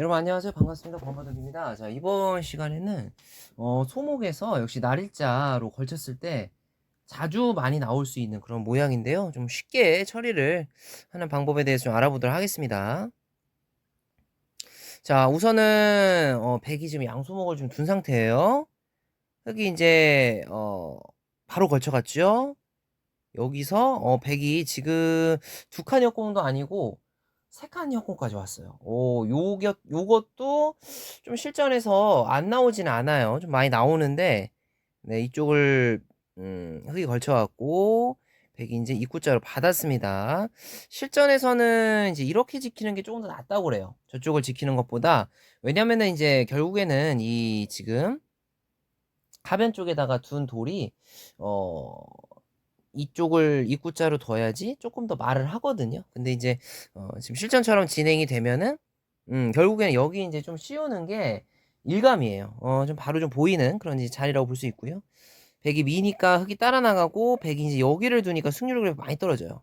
여러분 안녕하세요. 반갑습니다. 범바덕입니다. 자 이번 시간에는 어, 소목에서 역시 날일자로 걸쳤을 때 자주 많이 나올 수 있는 그런 모양인데요. 좀 쉽게 처리를 하는 방법에 대해서 좀 알아보도록 하겠습니다. 자 우선은 어, 백이 지금 양소목을 좀 둔 상태예요. 여기 이제 어, 바로 걸쳐갔죠? 여기서 어, 백이 지금 두 칸 역공도 아니고 세칸 협공까지 왔어요. 오, 요것, 요것도 좀 실전에서 안 나오지는 않아요. 좀 많이 나오는데, 네, 이쪽을, 음, 흙이 걸쳐갖고, 백이 이제 입구자로 받았습니다. 실전에서는 이제 이렇게 지키는 게 조금 더 낫다고 그래요. 저쪽을 지키는 것보다. 왜냐면은 이제 결국에는 이 지금, 하변 쪽에다가 둔 돌이, 어, 이쪽을 입구자로 둬야지 조금 더 말을 하거든요. 근데 이제 어, 지금 실전처럼 진행이 되면은 음, 결국에는 여기 이제 좀 씌우는 게 일감이에요. 어, 좀 바로 좀 보이는 그런 이제 자리라고 볼 수 있고요. 백이 미니까 흙이 따라 나가고 백이 이제 여기를 두니까 승률이 많이 떨어져요.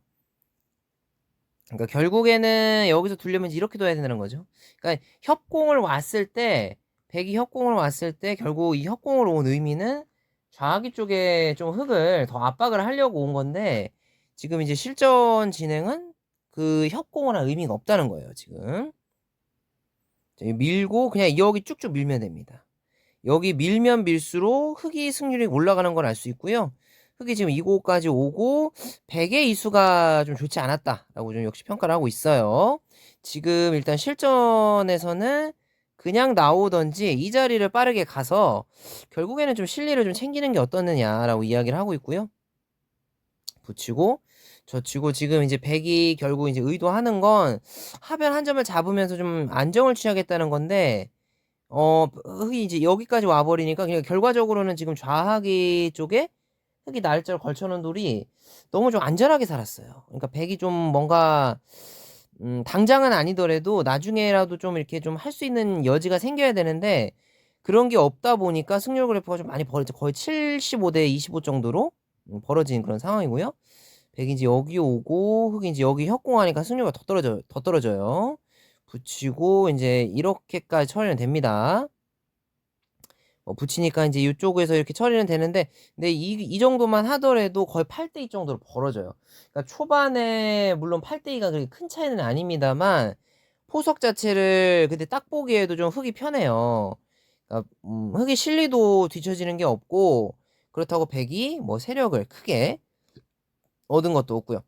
그러니까 결국에는 여기서 두려면 이렇게 둬야 된다는 거죠. 그러니까 협공을 왔을 때 백이 협공을 왔을 때 결국 이 협공을 온 의미는 좌하기 쪽에 좀 흙을 더 압박을 하려고 온 건데 지금 이제 실전 진행은 그 협공을 할 의미가 없다는 거예요 지금. 밀고 그냥 여기 쭉쭉 밀면 됩니다. 여기 밀면 밀수록 흙이 승률이 올라가는 걸 알 수 있고요. 흙이 지금 이곳까지 오고 100의 이수가 좀 좋지 않았다라고 좀 역시 평가를 하고 있어요. 지금 일단 실전에서는 그냥 나오던지 이 자리를 빠르게 가서 결국에는 좀 실리를 좀 챙기는 게 어떻느냐라고 이야기를 하고 있고요. 붙이고 젖히고 지금 이제 백이 결국 이제 의도하는 건 하변 한 점을 잡으면서 좀 안정을 취하겠다는 건데 어 흙이 이제 여기까지 와버리니까 그냥 결과적으로는 지금 좌하기 쪽에 흙이 날짜를 걸쳐놓은 돌이 너무 좀 안전하게 살았어요. 그러니까 백이 좀 뭔가 음, 당장은 아니더라도 나중에라도 좀 이렇게 좀 할 수 있는 여지가 생겨야 되는데 그런 게 없다 보니까 승률 그래프가 좀 많이 벌어져 거의 75대 25 정도로 음, 벌어진 그런 상황이고요. 백인지 여기 오고 흑인지 여기 협공하니까 승률가 더 떨어져 더 떨어져요. 붙이고 이제 이렇게까지 처리는 됩니다. 어, 붙이니까 이제 이쪽에서 이렇게 처리는 되는데 근데 이, 이 정도만 하더라도 거의 8 대 2 정도로 벌어져요. 그러니까 초반에 물론 8 대 2가 그렇게 큰 차이는 아닙니다만 포석 자체를 근데 딱 보기에도 좀 흙이 편해요. 그러니까 음, 흙이 실리도 뒤처지는 게 없고 그렇다고 백이 뭐 세력을 크게 얻은 것도 없고요.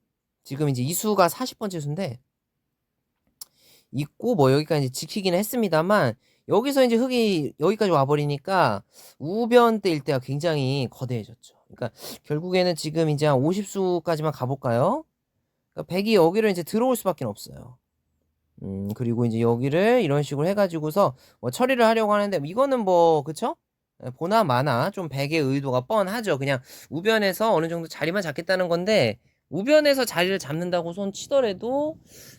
지금 이제 이 수가 40번째 수인데 있고 뭐 여기까지 지키긴 했습니다만 여기서 이제 흙이 여기까지 와버리니까 우변 때일 때가 굉장히 거대해졌죠. 그러니까 결국에는 지금 이제 한 50수까지만 가볼까요? 그러니까 100이 여기를 이제 들어올 수밖에 없어요. 음, 그리고 이제 여기를 이런 식으로 해가지고서 뭐 처리를 하려고 하는데 이거는 뭐, 그쵸? 예, 보나 마나 좀 100의 의도가 뻔하죠. 그냥 우변에서 어느 정도 자리만 잡겠다는 건데 우변에서 자리를 잡는다고 손 치더라도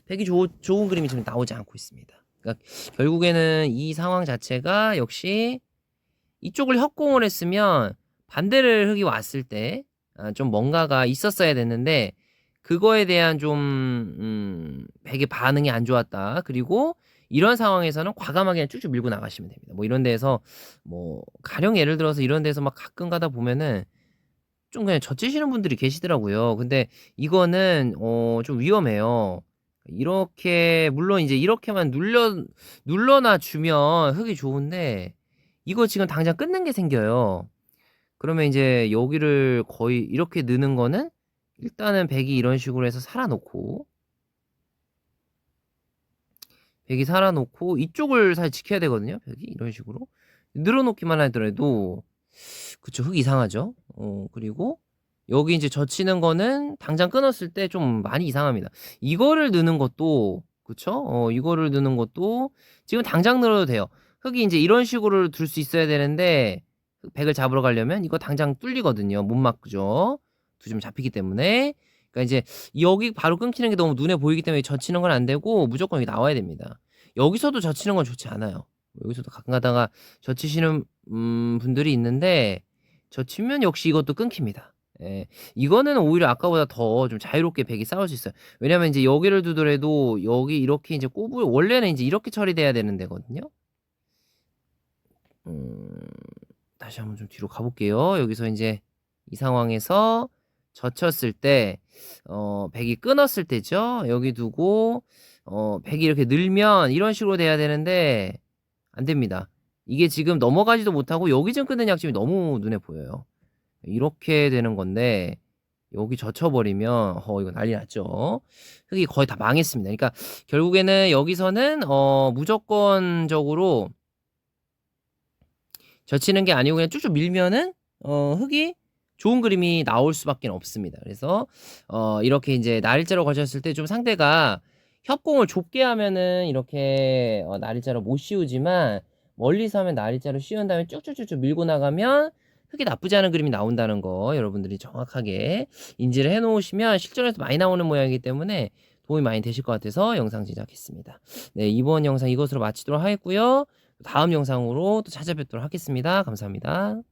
100이 조, 좋은 그림이 지금 나오지 않고 있습니다. 그러니까 결국에는 이 상황 자체가 역시 이쪽을 협공을 했으면 반대를 흙이 왔을 때좀 아, 뭔가가 있었어야 됐는데 그거에 대한 좀 음, 백의 반응이 안 좋았다. 그리고 이런 상황에서는 과감하게 쭉쭉 밀고 나가시면 됩니다. 뭐 이런 데에서 뭐 가령 예를 들어서 이런 데서 막 가끔 가다 보면은 좀 그냥 젖히시는 분들이 계시더라고요. 근데 이거는 어 좀 위험해요. 이렇게 물론 이제 이렇게만 눌러 눌러놔 주면 흙이 좋은데 이거 지금 당장 끊는 게 생겨요. 그러면 이제 여기를 거의 이렇게 느는 거는 일단은 백이 이런 식으로 해서 살아놓고 백이 살아놓고 이쪽을 사실 지켜야 되거든요. 백이 이런 식으로 늘어놓기만 하더라도 그쵸 흙 이상하죠. 어 그리고 여기 이제 젖히는 거는 당장 끊었을 때 좀 많이 이상합니다. 이거를 넣는 것도 그쵸? 어, 이거를 넣는 것도 지금 당장 늘어도 돼요. 흙이 이제 이런 식으로 둘 수 있어야 되는데 백을 잡으러 가려면 이거 당장 뚫리거든요. 못 막죠. 두 점 잡히기 때문에 그러니까 이제 여기 바로 끊기는 게 너무 눈에 보이기 때문에 젖히는 건 안 되고 무조건 여기 나와야 됩니다. 여기서도 젖히는 건 좋지 않아요. 여기서도 가끔 가다가 젖히시는 음, 분들이 있는데 젖히면 역시 이것도 끊깁니다. 예. 이거는 오히려 아까보다 더 좀 자유롭게 백이 싸울 수 있어요. 왜냐면 이제 여기를 두더라도 여기 이렇게 이제 꼽을 원래는 이제 이렇게 처리돼야 되는 데거든요. 음. 다시 한번 좀 뒤로 가 볼게요. 여기서 인제 이 상황에서 젖혔을 때 어 백이 끊었을 때죠. 여기 두고 어 백이 이렇게 늘면 이런 식으로 돼야 되는데 안 됩니다. 이게 지금 넘어가지도 못하고 여기 좀 끊는 약점이 너무 눈에 보여요. 이렇게 되는 건데 여기 젖혀 버리면 어 이거 난리 났죠. 흙이 거의 다 망했습니다. 그러니까 결국에는 여기서는 어 무조건적으로 젖히는 게 아니고 그냥 쭉쭉 밀면은 어 흙이 좋은 그림이 나올 수밖에 없습니다. 그래서 어 이렇게 인제 날일자로 가셨을 때 좀 상대가 협공을 좁게 하면은 이렇게 어 날일자로 못 씌우지만 멀리서 하면 날일자로 씌운 다음에 쭉쭉쭉쭉 밀고 나가면 흙이 나쁘지 않은 그림이 나온다는 거 여러분들이 정확하게 인지를 해 놓으시면 실전에서 많이 나오는 모양이기 때문에 도움이 많이 되실 것 같아서 영상 제작했습니다. 네, 이번 영상 이것으로 마치도록 하겠고요. 다음 영상으로 또 찾아뵙도록 하겠습니다. 감사합니다.